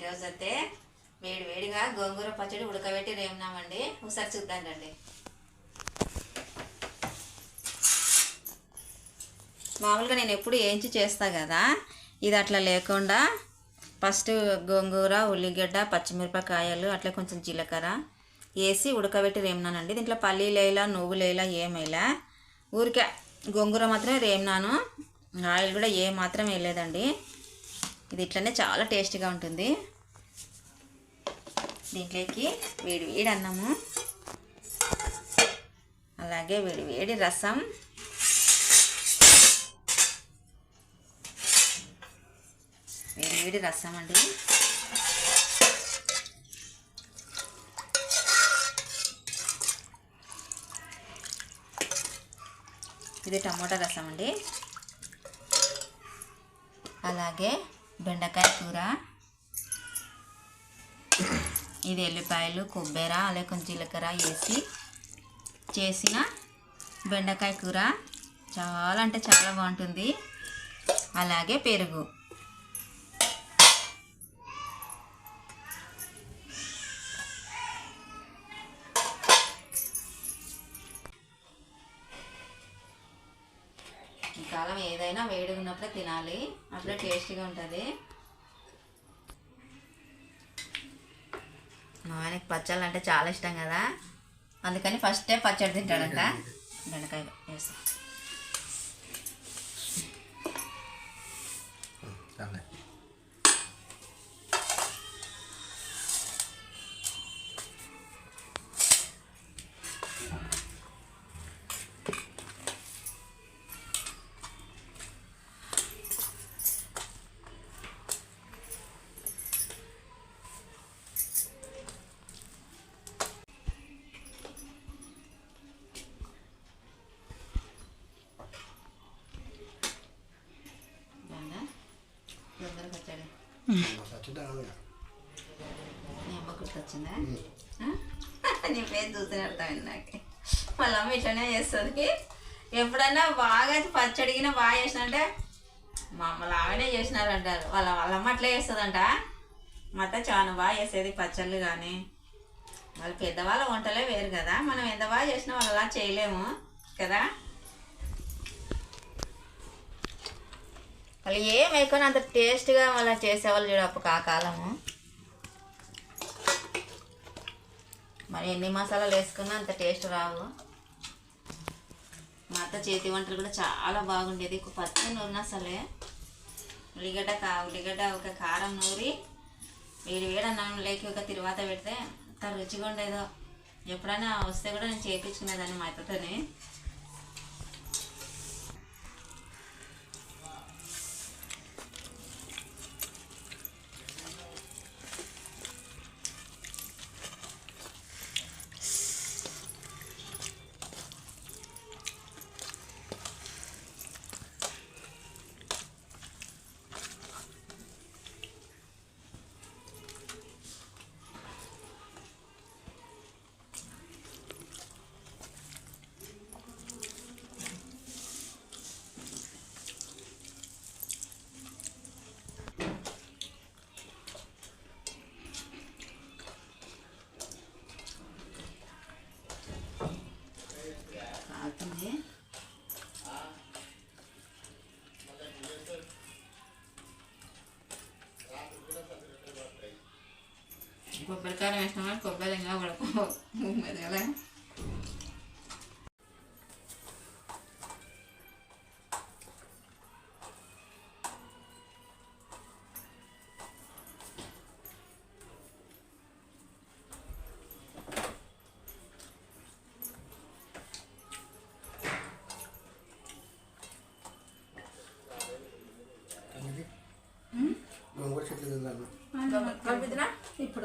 ఈరోజు అయితే వేడి వేడిగా గోంగూర పచ్చడి ఉడకబెట్టి రేమినామండి ఒకసారి చూద్దాం రండి. మామూలుగా నేను ఎప్పుడు ఏంచి చేస్తా కదా ఇది అట్లా లేకుండా ఫస్ట్ గోంగూర ఉల్లిగడ్డ పచ్చిమిరపకాయలు అట్లా కొంచెం జీలకర్ర వేసి ఉడకబెట్టి రేమినానండి దీంట్లో పల్లీలేలా నువ్వులేలా ఏమేలా ఊరికే గోంగూర మాత్రమే రేమినాను ఆయిల్ కూడా ఏ మాత్రం వేయలేదండి. ఇది ఇట్లనే చాలా టేస్టీగా ఉంటుంది. దీంట్లోకి వేడి వేడి అన్నము. అలాగే వేడి వేడి రసం. వేడి వేడి రసం అండి. ఇది టమోటా రసం అండి. అలాగే బెండకాయ కూర. ఇది ఎల్లిపాయలు కొబ్బరి అలాగే కొంచెం జీలకర్ర వేసి చేసిన బెండకాయ కూర. చాలా అంటే చాలా బాగుంటుంది. అలాగే పెరుగు. ఉన్నప్పుడే తినాలి. అప్పుడే టేస్టీగా ఉంటుంది. మా ఆయనకి పచ్చళ్ళు అంటే చాలా ఇష్టం కదా. అందుకని ఫస్టే పచ్చడి తింటాడంట. బెండకాయ వేసి గుర్తొచ్చిందా నీ పేరు చూసిన అర్థమైంది నాకు. వాళ్ళ అమ్మ ఇట్లనే చేస్తుంది. ఎప్పుడన్నా బాగా పచ్చడిగిన బాగా చేసిన అంటే మా ఆమెనే చేసినారు అంటారు. వాళ్ళ వాళ్ళ అమ్మ అట్లే చేస్తుందంట. మత అత్త చాలా బాగా చేసేది పచ్చళ్ళు కానీ. వాళ్ళు పెద్దవాళ్ళ వంటలే వేరు కదా. మనం ఎంత బాగా చేసినా వాళ్ళు అలా చేయలేము కదా. వాళ్ళు ఏం వేయకుండా అంత టేస్ట్గా మళ్ళీ చేసేవాళ్ళు చూడ అప్పుడు ఆ కాలము. మరి ఎన్ని మసాలాలు వేసుకున్నా అంత టేస్ట్ రావు. మా అత్త చేతి వంటలు కూడా చాలా బాగుండేది. ఒక పచ్చడి అసలే ఉల్లిగడ్డ కా ఉల్లిగడ్డ ఒక కారం నూరి వేడి వేడి అన్నం లేకి ఒక తిరువాత పెడితే అంత రుచిగా ఉండేదో. ఎప్పుడైనా వస్తే కూడా నేను చేయించుకునేదాన్ని మా అత్తతోని.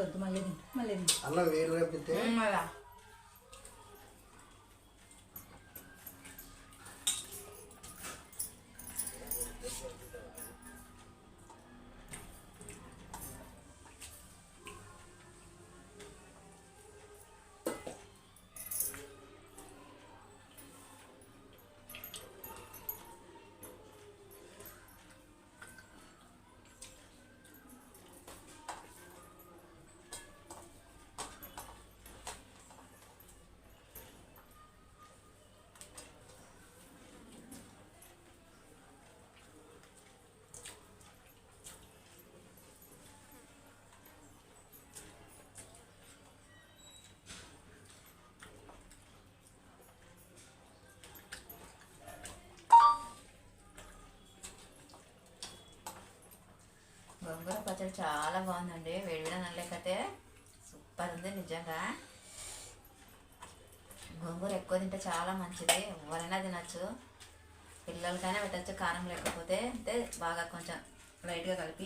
వద్దు మళ్ళీ మళ్ళీ అన్నం వేరు వేపు గోంగూర పచ్చడి చాలా బాగుందండి. వేడివేడి నల్లకైతే సూపర్ ఉంది నిజంగా. గోంగూర ఎక్కువ తింటే చాలా మంచిది. ఎవరైనా తినచ్చు. పిల్లలకైనా పెట్టచ్చు. కారం లేకపోతే అంటే బాగా కొంచెం లైట్గా కలిపి.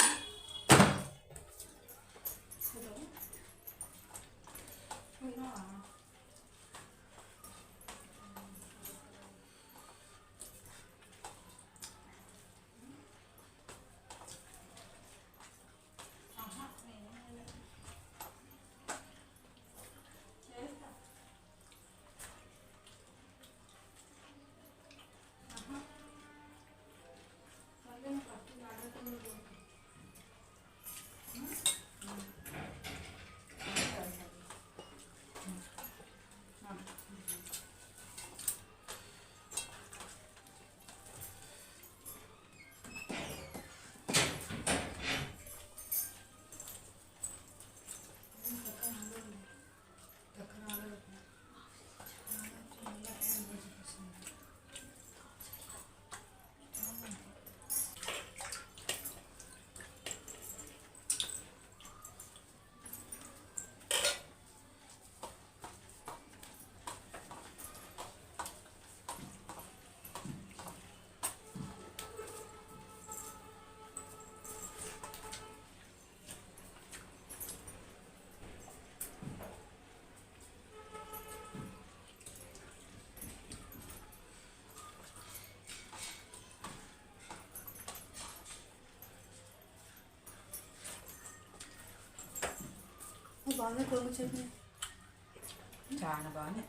బాగా కొడుకు చెప్పి చాలా బాగుంది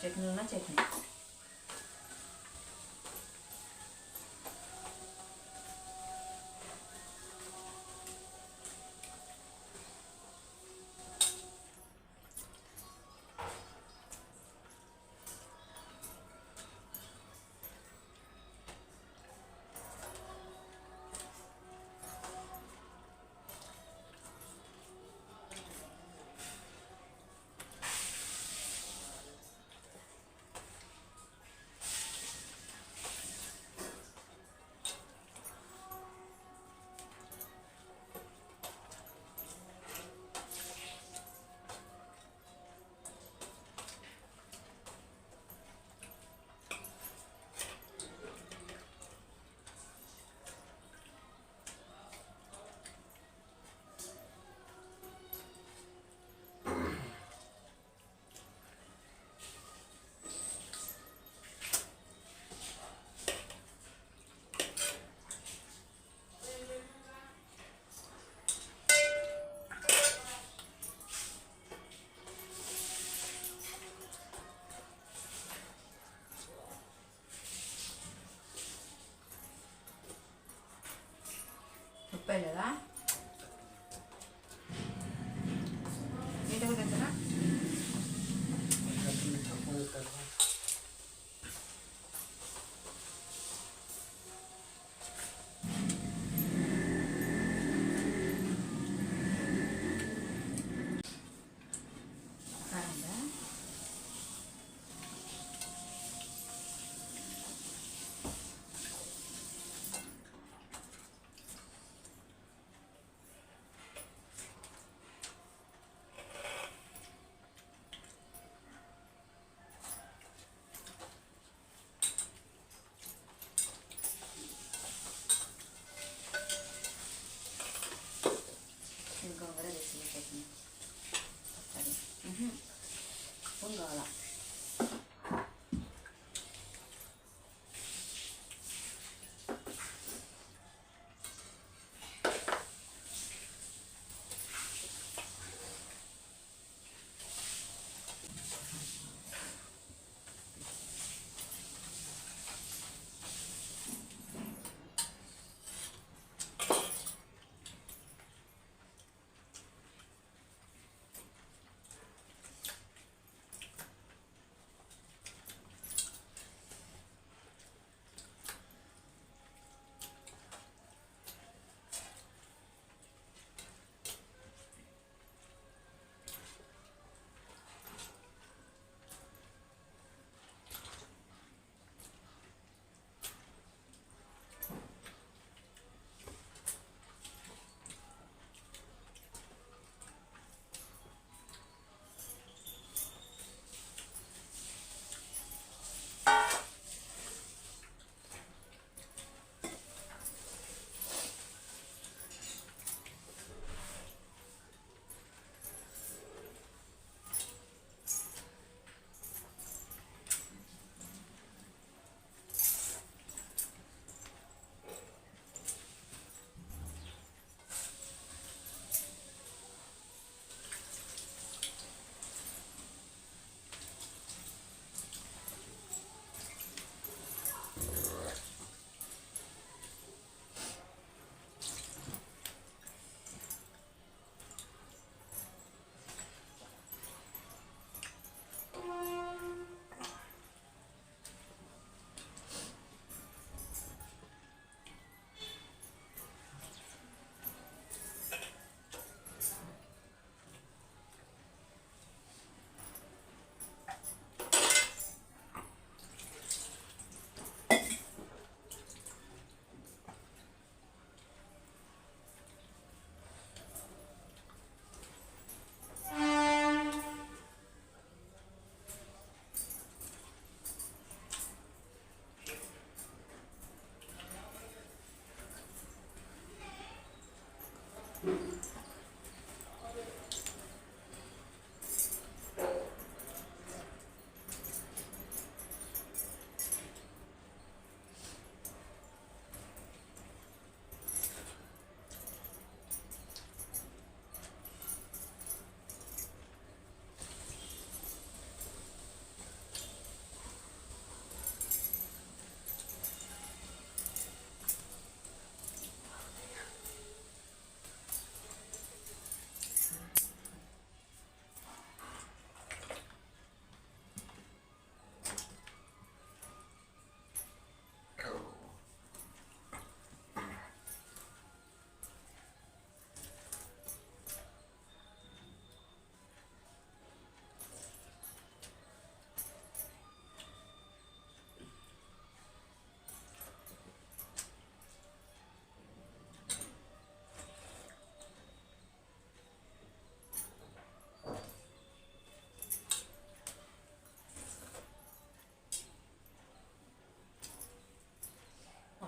చట్నీ ఉన్న చట్నీ గోంగూర 风格了。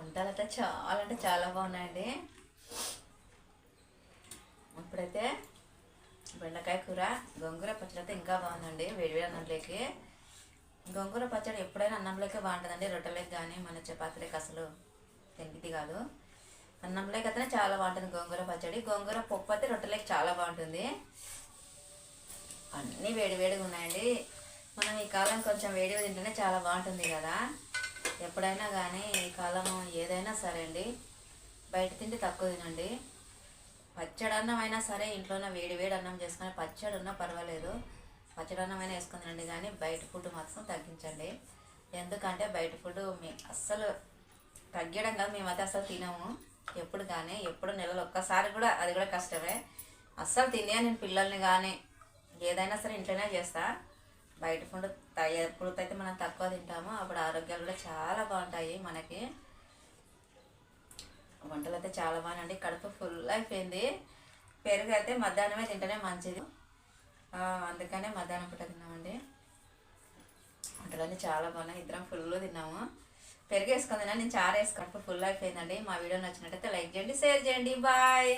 వంటలు అయితే చాలా అంటే చాలా బాగున్నాయండి. ఇప్పుడైతే బెండకాయ కూర గోంగూర పచ్చడి అయితే ఇంకా బాగుందండి వేడివేడి అన్నంలోకి. గోంగూర పచ్చడి ఎప్పుడైనా అన్నంలోకే బాగుంటుందండి రొట్టెలకి కానీ మన చపాతీలకి అసలు తిండిది కాదు. అన్నంలోకి అయితే చాలా బాగుంటుంది గోంగూర పచ్చడి. గోంగూర పప్పు అయితే రొట్టెలకి చాలా బాగుంటుంది. అన్నీ వేడివేడిగా ఉన్నాయండి. మనం ఈ కాలం కొంచెం వేడిగా తింటేనే చాలా బాగుంటుంది కదా. ఎప్పుడైనా కానీ ఈ కాలం ఏదైనా సరే అండి బయట తిండి తక్కువ తినండి. పచ్చడి అన్నం అయినా సరే ఇంట్లోనే వేడి వేడి అన్నం చేసుకొని పచ్చడి ఉన్నా పర్వాలేదు. పచ్చడి అన్నం అయినా వేసుకొని తినండి కానీ బయట ఫుడ్ మాత్రం తగ్గించండి. ఎందుకంటే బయట ఫుడ్ మీ అస్సలు తగ్గడం కాదు మేమైతే అసలు తినము. ఎప్పుడు కానీ ఎప్పుడు నెలలో ఒక్కసారి కూడా అది కూడా కష్టమే. అస్సలు తినే నేను పిల్లల్ని కానీ ఏదైనా సరే ఇంట్లోనే చేస్తా. బయట ఫుడ్ ఎప్పుడైతే మనం తక్కువ తింటామో అప్పుడు ఆరోగ్యాలు కూడా చాలా బాగుంటాయి మనకి. వంటలు అయితే చాలా బాగున్నాయండి. కడుపు ఫుల్ అయిపోయింది. పెరుగు అయితే మధ్యాహ్నమే తింటేనే మంచిది. అందుకనే మధ్యాహ్నం పూట తిన్నామండి. వంటలన్నీ చాలా బాగున్నాయి. ఇద్దరం ఫుల్ తిన్నాము. పెరుగు వేసుకుంది నేను చారు వేసుకున్నప్పుడు ఫుల్ అయిపోయిందండి. మా వీడియో నచ్చినట్టయితే లైక్ చేయండి షేర్ చేయండి. బాయ్.